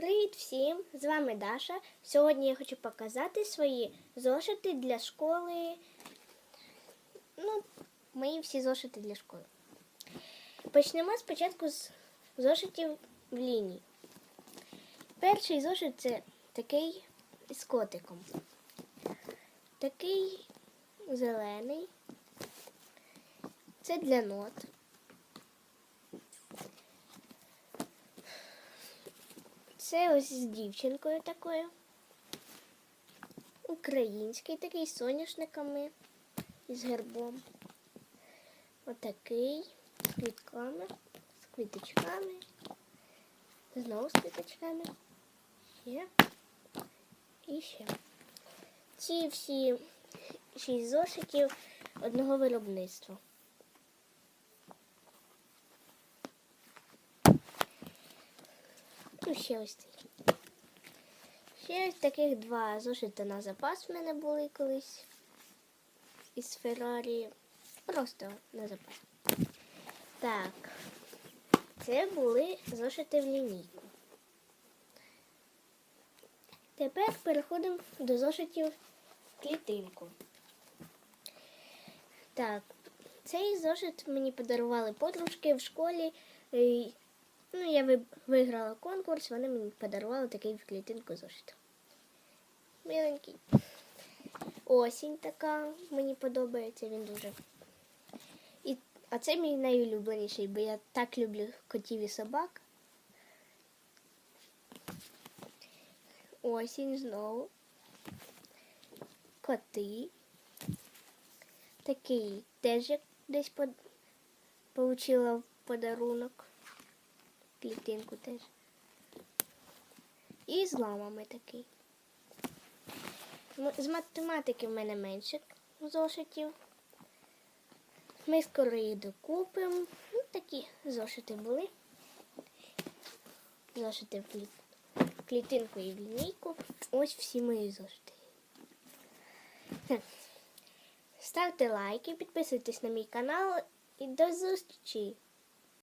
Привіт всім! З вами Даша. Сьогодні я хочу показати свої зошити для школи. Ну, мої всі зошити для школи. Почнемо спочатку з зошитів в лінії. Перший зошит це такий з котиком. Такий зелений. Це для нот. Це ось з дівчинкою такою. Український такий з соняшниками і з гербом. Отакий з квітками, з квіточками. Знову з квіточками. Ще. І ще. Ці всі шість зошитів одного виробництва. Ну, ще ось цей. Ще ось таких два зошити на запас в мене були колись із Феррарі. Просто на запас. Так. Це були зошити в лінійку. Тепер переходимо до зошитів в клітинку. Так, цей зошит мені подарували подружки в школі. Ну, я виграла конкурс, вони мені подарували такий в клітинку зошит. Миленький. Осінь така, мені подобається він дуже. І, а це мій найулюбленіший, бо я так люблю котів і собак. Осінь знову. Коти. Такий теж десь получила подарунок клітинку теж. І з ламами такий. З математики в мене менше зошитів. Ми скоро їх докупимо. Ну, такі зошити були. Зошити в клітинку і в лінійку. Ось всі мої зошити. Ставте лайки, підписуйтесь на мій канал і до зустрічі!